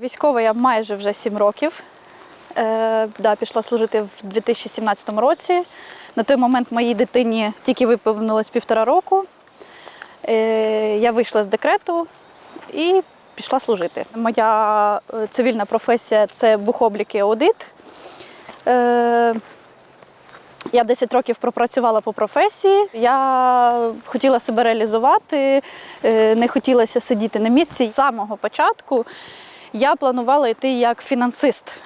Військова я майже вже 7 років. Е, да, пішла служити в 2017 році. На той момент моїй дитині тільки виповнилось півтора року. Е, я вийшла з декрету і пішла служити. Моя е, цивільна професія це бухоблік і аудит. Е, я 10 років пропрацювала по професії. Я хотіла себе реалізувати, е, не хотілося сидіти на місці. З самого початку я планувала йти як фінансист.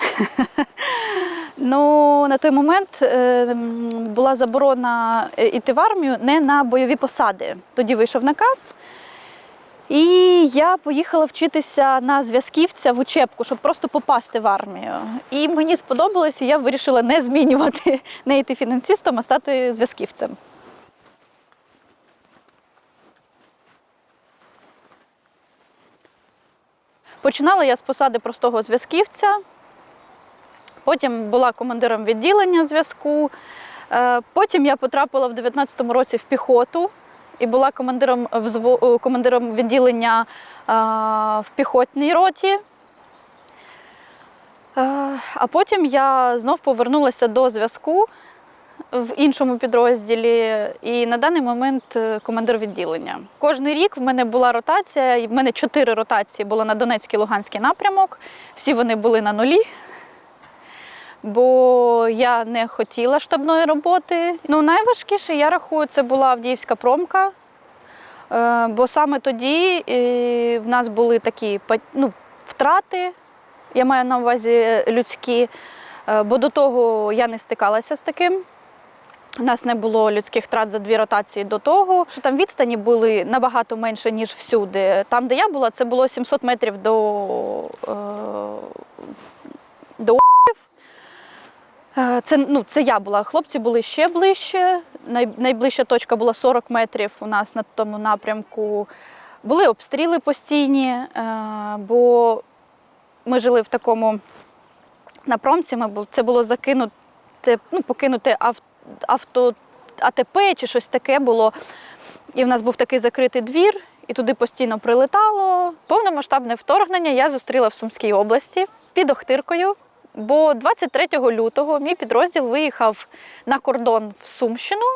Ну, на той момент е, була заборона е, йти в армію не на бойові посади. Тоді вийшов наказ. І я поїхала вчитися на зв'язківця в учебку, щоб просто попасти в армію. І мені сподобалося, я вирішила не змінювати, не йти фінансистом, а стати зв'язківцем. Починала я з посади простого зв'язківця. Потім була командиром відділення зв'язку. Е, Потім я потрапила в 19-му році в піхоту і була командиром, е, командиром відділення е, в піхотній роті. А потім я знов повернулася до зв'язку в іншому підрозділі, і на даний момент е, командир відділення. Кожний рік в мене була ротація, в мене чотири ротації було на Донецький Луганський напрямок. Всі вони були на нулі. Бо я не хотіла штабної роботи. Ну, найважкіше, я рахую, це була Авдіївська промка. Е, Бо саме тоді е, в нас були такі ну, втрати, я маю на увазі людські, бо до того я не стикалася з таким. У нас не було людських втрат за дві ротації до того. Що там відстані були набагато менше, ніж всюди. Там, де я була, це було 700 метрів до, е, до Е, Це, ну, це я була. Хлопці були ще ближче. Най, найближча точка була 40 метрів у нас на тому напрямку. Були обстріли постійні, е, бо ми жили в такому на промці. Ми бу- це було закинуте, ну, покинуте ав- авто АТП чи щось таке було. І в нас був такий закритий двір, і туди постійно прилетало. Повномасштабне вторгнення я зустріла в Сумській області під Охтиркою. Бо 23 лютого мій підрозділ виїхав на кордон в Сумщину.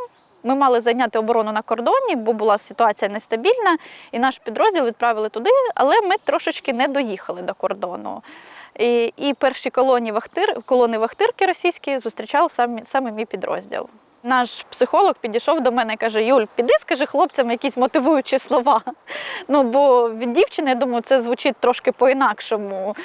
Ми мали зайняти оборону на кордоні, бо була ситуація нестабільна, і наш підрозділ відправили туди, але ми трошечки не доїхали до кордону. І, і перші колони, вахтир, колони вахтирки російські зустрічав саме, саме мій підрозділ. Наш психолог підійшов до мене і каже: Юль, піди, скажи хлопцям якісь мотивуючі слова. Ну, бо від дівчини, я думаю, це звучить трошки по-інакшому.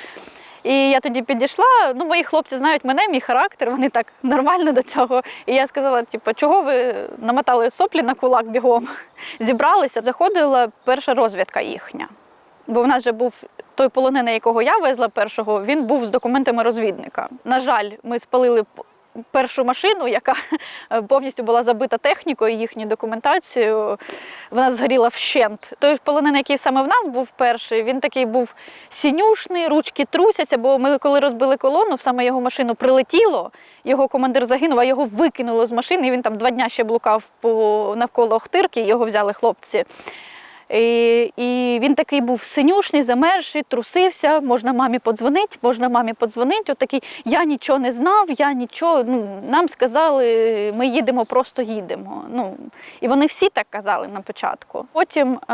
І я тоді підійшла. Ну, мої хлопці знають мене, мій характер, вони так нормально до цього. І я сказала: типу, чого ви намотали соплі на кулак бігом? Зібралися, заходила перша розвідка їхня. Бо в нас же був той полонений, якого я везла першого, він був з документами розвідника. На жаль, ми спалили першу машину, яка повністю була забита технікою, їхньою документацією. Вона згоріла вщент. Той полонений, який саме в нас був перший, він такий був сінюшний, ручки трусяться, бо ми, коли розбили колону, в саме його машину прилетіло, його командир загинув, а його викинуло з машини. і Він там два дня ще блукав по навколо Охтирки, його взяли хлопці. І, і він такий був синюшний, замерзший, трусився, можна мамі подзвонити, можна мамі подзвонити. От такий, я нічого не знав, я нічого, ну, нам сказали, ми їдемо, просто їдемо. Ну, і вони всі так казали на початку. Потім е,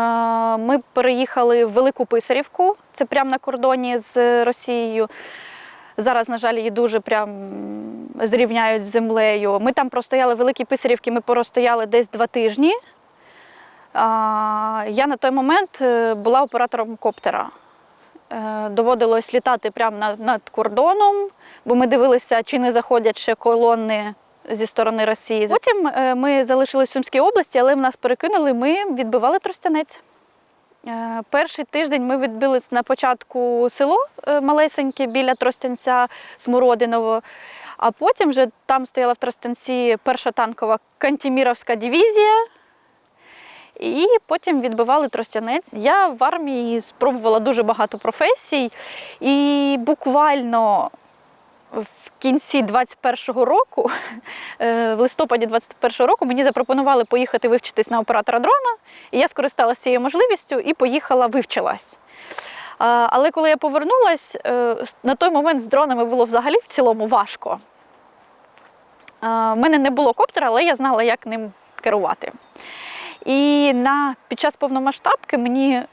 ми переїхали в Велику Писарівку, це прямо на кордоні з Росією. Зараз, на жаль, її дуже прям зрівняють з землею. Ми там простояли в Великій Писарівці, ми простояли десь два тижні. Я на той момент е, була оператором коптера. Е, Доводилось літати прямо над, кордоном, бо ми дивилися, чи не заходять ще колони зі сторони Росії. Потім е, ми залишились в Сумській області, але в нас перекинули, ми відбивали Тростянець. Перший тиждень ми відбили на початку село малесеньке біля Тростянця Смородиново. А потім вже там стояла в Тростянці перша танкова Кантіміровська дивізія. І потім відбивали тростянець. Я в армії спробувала дуже багато професій, і буквально в кінці 21-го року, е, в листопаді 21-го року, мені запропонували поїхати вивчитись на оператора дрона. І я скористалася цією можливістю і поїхала, вивчилась. Але коли я повернулась, е, на той момент з дронами було взагалі в цілому важко. У мене не було коптера, але я знала, як ним керувати. І на, під час повномасштабки мені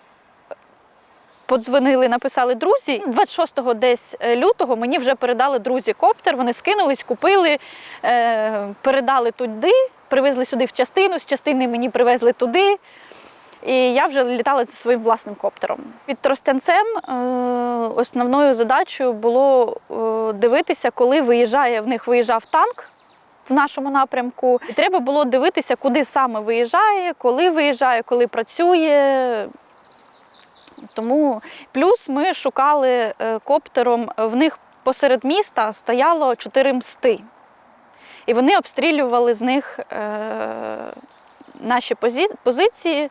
подзвонили, написали друзі. 26-го десь е, лютого мені вже передали друзі коптер. Вони скинулись, купили, е, передали туди, привезли сюди в частину, з частини мені привезли туди. І я вже літала зі своїм власним коптером. Під Тростянцем е, основною задачею було дивитися, коли виїжджає, в них виїжджав танк в нашому напрямку. І треба було дивитися, куди саме виїжджає, коли виїжджає, коли працює. Тому плюс ми шукали е, коптером, в них посеред міста стояло чотири мсти. І вони обстрілювали з них е, наші позиції.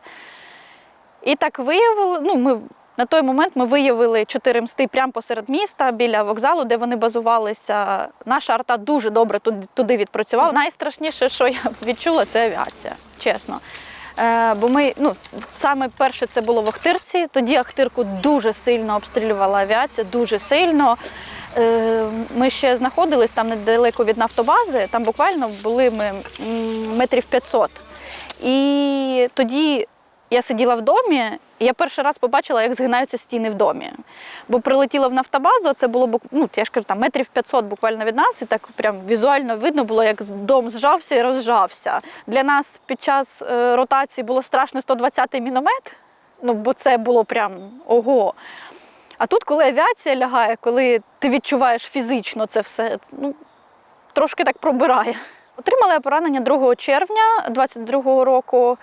І так виявили, ну, ми, на той момент ми виявили чотири мсти прямо посеред міста, біля вокзалу, де вони базувалися. Наша арта дуже добре туди, відпрацювала. Найстрашніше, що я відчула, це авіація, чесно. Е, бо ми, ну, саме перше це було в Охтирці. Тоді Охтирку дуже сильно обстрілювала авіація, дуже сильно. Е, ми ще знаходились там недалеко від нафтобази, там буквально були ми метрів 500. І тоді я сиділа в домі, і я перший раз побачила, як згинаються стіни в домі. Бо прилетіла в нафтобазу, це було ну, я ж кажу, там метрів 500 буквально від нас, і так прям візуально видно було, як дом зжався і розжався. Для нас під час е, ротації було страшно 120-й міномет, ну бо це було прям ого. А тут, коли авіація лягає, коли ти відчуваєш фізично це все, ну трошки так пробирає. Отримала я поранення 2 червня 22-го року.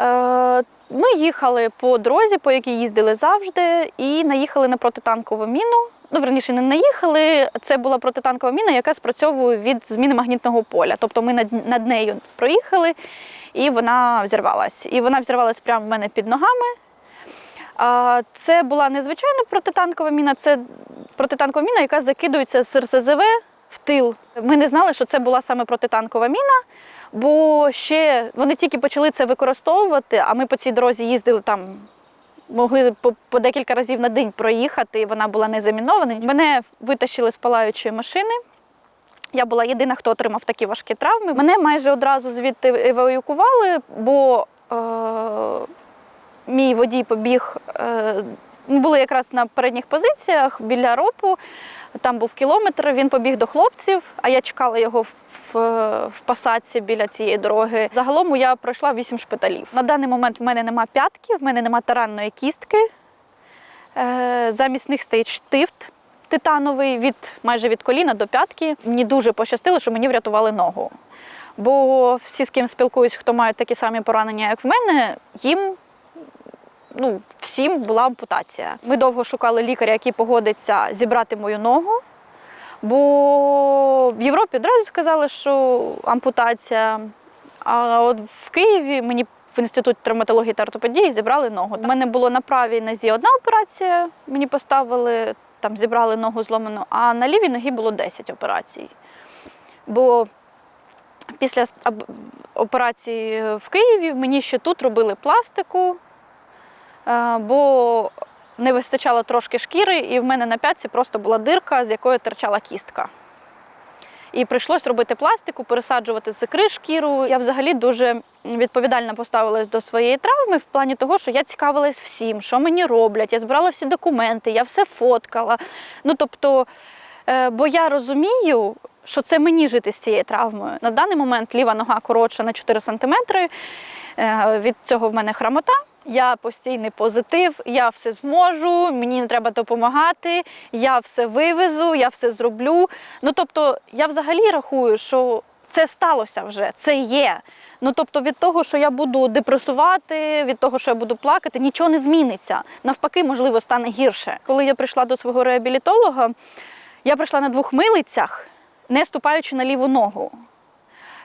Е, Ми їхали по дорозі, по якій їздили завжди, і наїхали на протитанкову міну. Ну, верніше, не наїхали. Це була протитанкова міна, яка спрацьовує від зміни магнітного поля. Тобто ми над, над нею проїхали, і вона взірвалась. І вона взірвалась прямо в мене під ногами. А Це була незвичайна протитанкова міна, це протитанкова міна, яка закидується з РСЗВ в тил. Ми не знали, що це була саме протитанкова міна, бо ще вони тільки почали це використовувати, а ми по цій дорозі їздили там. Могли по, декілька разів на день проїхати, і вона була не замінована. Мене витащили з палаючої машини. Я була єдина, хто отримав такі важкі травми. Мене майже одразу звідти евакуювали, бо е, мій водій побіг. Е, були якраз на передніх позиціях біля ропу. Там був кілометр, він побіг до хлопців, а я чекала його в, в, в пасаці біля цієї дороги. Загалом я пройшла вісім шпиталів. На даний момент в мене нема п'ятки, в мене нема таранної кістки. Е, замість них стоїть штифт титановий від майже від коліна до п'ятки. Мені дуже пощастило, що мені врятували ногу. Бо всі, з ким спілкуюсь, хто мають такі самі поранення, як в мене, їм ну, всім була ампутація. Ми довго шукали лікаря, який погодиться зібрати мою ногу. Бо в Європі одразу сказали, що ампутація. А от в Києві мені в інституті травматології та ортопедії зібрали ногу. У мене було на правій нозі одна операція, мені поставили, там зібрали ногу зломану, а на лівій ногі було 10 операцій. Бо після операції в Києві мені ще тут робили пластику, бо не вистачало трошки шкіри, і в мене на п'ятці просто була дирка, з якої терчала кістка. І прийшлось робити пластику, пересаджувати з ікри шкіру. Я взагалі дуже відповідально поставилась до своєї травми в плані того, що я цікавилась всім, що мені роблять. Я збирала всі документи, я все фоткала. Ну тобто, е, бо я розумію, що це мені жити з цією травмою. На даний момент ліва нога коротша на 4 сантиметри. Е, Від цього в мене храмота. Я постійний позитив, я все зможу, мені не треба допомагати, я все вивезу, я все зроблю. Ну тобто, я взагалі рахую, що це сталося вже, це є. Ну тобто, від того, що я буду депресувати, від того, що я буду плакати, нічого не зміниться. Навпаки, можливо, стане гірше. Коли я прийшла до свого реабілітолога, я прийшла на двох милицях, не ступаючи на ліву ногу.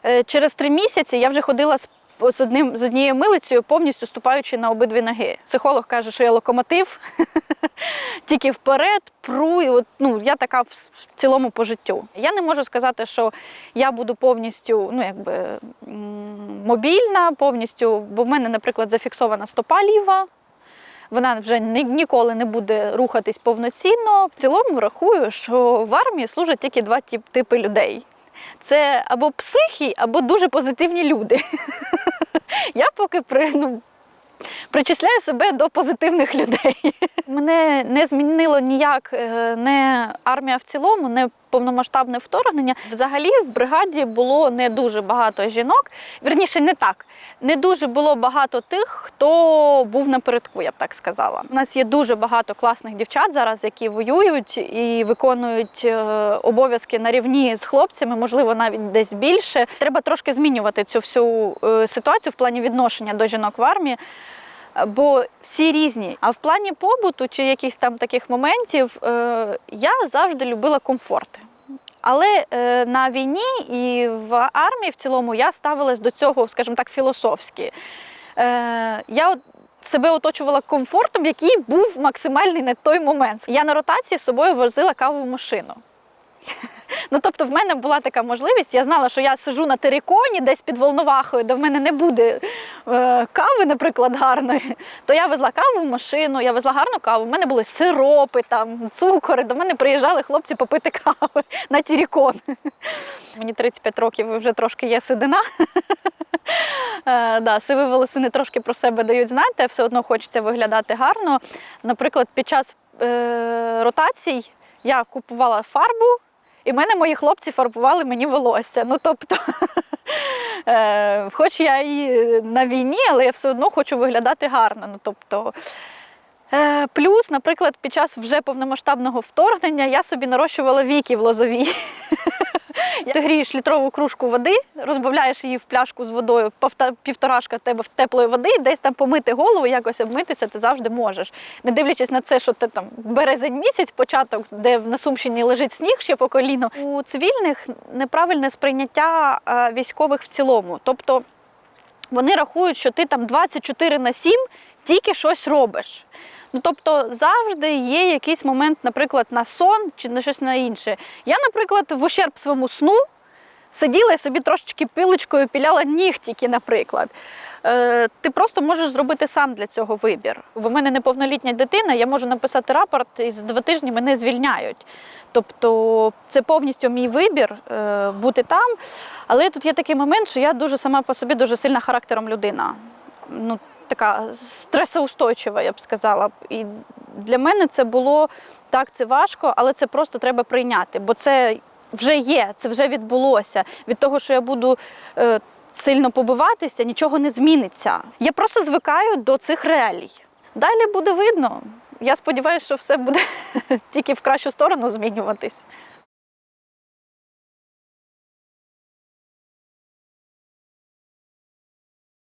Е, Через три місяці я вже ходила з, з, одним, з однією милицею, повністю ступаючи на обидві ноги. Психолог каже, що я локомотив, тільки вперед, пру. І от, ну, я така в, цілому по життю. Я не можу сказати, що я буду повністю ну, якби, мобільна, повністю, бо в мене, наприклад, зафіксована стопа ліва. вона вже ні- ніколи не буде рухатись повноцінно. В цілому рахую, що в армії служать тільки два тип- типи людей. Це або психі, або дуже позитивні люди. Я поки при, ну, причисляю себе до позитивних людей. Мене не змінило ніяк е, не армія в цілому, не повномасштабне вторгнення. Взагалі в бригаді було не дуже багато жінок. Вірніше, не так. Не дуже було багато тих, хто був напередку, я б так сказала. У нас є дуже багато класних дівчат зараз, які воюють і виконують е, обов'язки на рівні з хлопцями, можливо, навіть десь більше. Треба трошки змінювати цю всю е, ситуацію в плані відношення до жінок в армії. Бо всі різні. А в плані побуту чи якихось там таких моментів е, я завжди любила комфорт. Але е, на війні і в армії в цілому я ставилась до цього, скажімо так, філософськи. Е, я себе оточувала комфортом, який був максимальний на той момент. Я на ротації з собою возила кавову машину. Ну, тобто, в мене була така можливість. Я знала, що я сижу на териконі, десь під Волновахою, де в мене не буде е, кави, наприклад, гарної. То я везла каву в машину, я везла гарну каву. В мене були сиропи, там, цукори. До мене приїжджали хлопці попити кави на терикон. Мені 35 років вже трошки є седина. Е, да, сиві волосини трошки про себе дають знати, все одно хочеться виглядати гарно. Наприклад, під час е, ротацій я купувала фарбу, і в мене мої хлопці фарбували мені волосся. Ну тобто, е, хоч я і на війні, але я все одно хочу виглядати гарно. Ну, тобто, е, плюс, наприклад, під час вже повномасштабного вторгнення я собі нарощувала віки в лозовій. Ти грієш літрову кружку води, розбавляєш її в пляшку з водою, півторашка в теплої води, десь там помити голову, якось обмитися ти завжди можеш. Не дивлячись на це, що ти там березень місяць, початок, де на Сумщині лежить сніг ще по коліно. У цивільних неправильне сприйняття е, військових в цілому. Тобто вони рахують, що ти там 24 на 7 тільки щось робиш. Ну, тобто завжди є якийсь момент, наприклад, на сон чи на щось на інше. Я, наприклад, в ущерб своєму сну сиділа і собі трошечки пилочкою піляла нігтіки, наприклад. Е, ти просто можеш зробити сам для цього вибір. У мене неповнолітня дитина, я можу написати рапорт, і за два тижні мене звільняють. Тобто це повністю мій вибір е, бути там. Але тут є такий момент, що я дуже сама по собі дуже сильна характером людина. Ну, така стресоустойчива, я б сказала. І для мене це було так, це важко, але це просто треба прийняти, бо це вже є, це вже відбулося. Від того, що я буду е, сильно побиватися, нічого не зміниться. Я просто звикаю до цих реалій. Далі буде видно. Я сподіваюся, що все буде тільки в кращу сторону змінюватись.